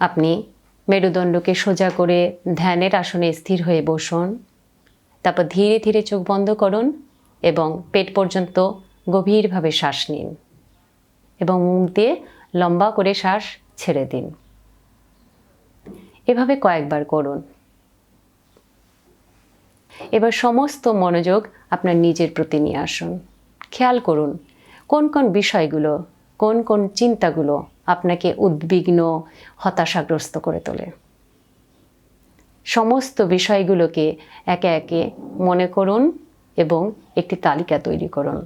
আপনি মেরুদণ্ডকে সোজা করে ধ্যানের আসনে স্থির হয়ে বসুন। তারপর ধীরে ধীরে চোখ বন্ধ করুন এবং পেট পর্যন্ত গভীরভাবে শ্বাস নিন এবং মুখ দিয়ে লম্বা করে শ্বাস ছেড়ে দিন। এভাবে কয়েকবার করুন। এবার সমস্ত মনোযোগ আপনার নিজের প্রতি নিয়ে আসুন। খেয়াল করুন কোন কোন বিষয়গুলো, কোন কোন চিন্তাগুলো আপনাকে উদ্বিগ্ন, হতাশাগ্রস্ত করে তোলে। সমস্ত বিষয়গুলোকে একে একে মনে করুন এবং একটি তালিকা তৈরি করুন।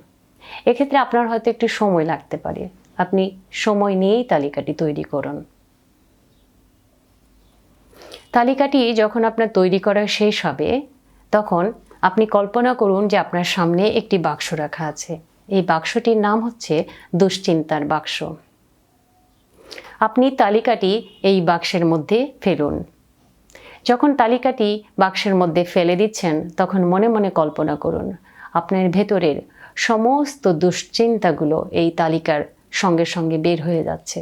এক্ষেত্রে আপনার হয়তো একটু সময় লাগতে পারে। আপনি সময় নিয়েই তালিকাটি তৈরি করুন। তালিকাটি যখন আপনার তৈরি করা শেষ হবে, তখন আপনি কল্পনা করুন যে আপনার সামনে একটি বাক্স রাখা আছে। এই বাক্সটির নাম হচ্ছে দুশ্চিন্তার বাক্স। আপনি তালিকাটি এই বাক্সের মধ্যে ফেলুন। যখন তালিকাটি বাক্সের মধ্যে ফেলে দিচ্ছেন, তখন মনে মনে কল্পনা করুন, আপনার ভেতরের সমস্ত দুশ্চিন্তাগুলো এই তালিকার সঙ্গে সঙ্গে বের হয়ে যাচ্ছে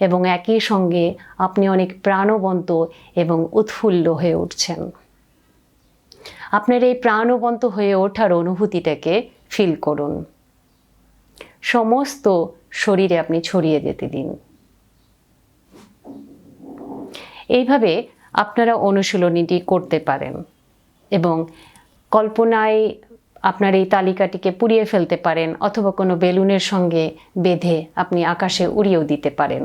এবং একই সঙ্গে আপনি অনেক প্রাণবন্ত এবং উৎফুল্ল হয়ে উঠছেন। আপনার এই প্রাণবন্ত হয়ে ওঠার অনুভূতিটাকে ফিল করুন। সমস্ত শরীরে আপনি ছড়িয়ে যেতে দিন। এইভাবে আপনারা অনুশীলনীটি করতে পারেন এবং কল্পনায় আপনার এই তালিকাটিকে পুড়িয়ে ফেলতে পারেন অথবা কোনো বেলুনের সঙ্গে বেঁধে আপনি আকাশে উড়িয়েও দিতে পারেন।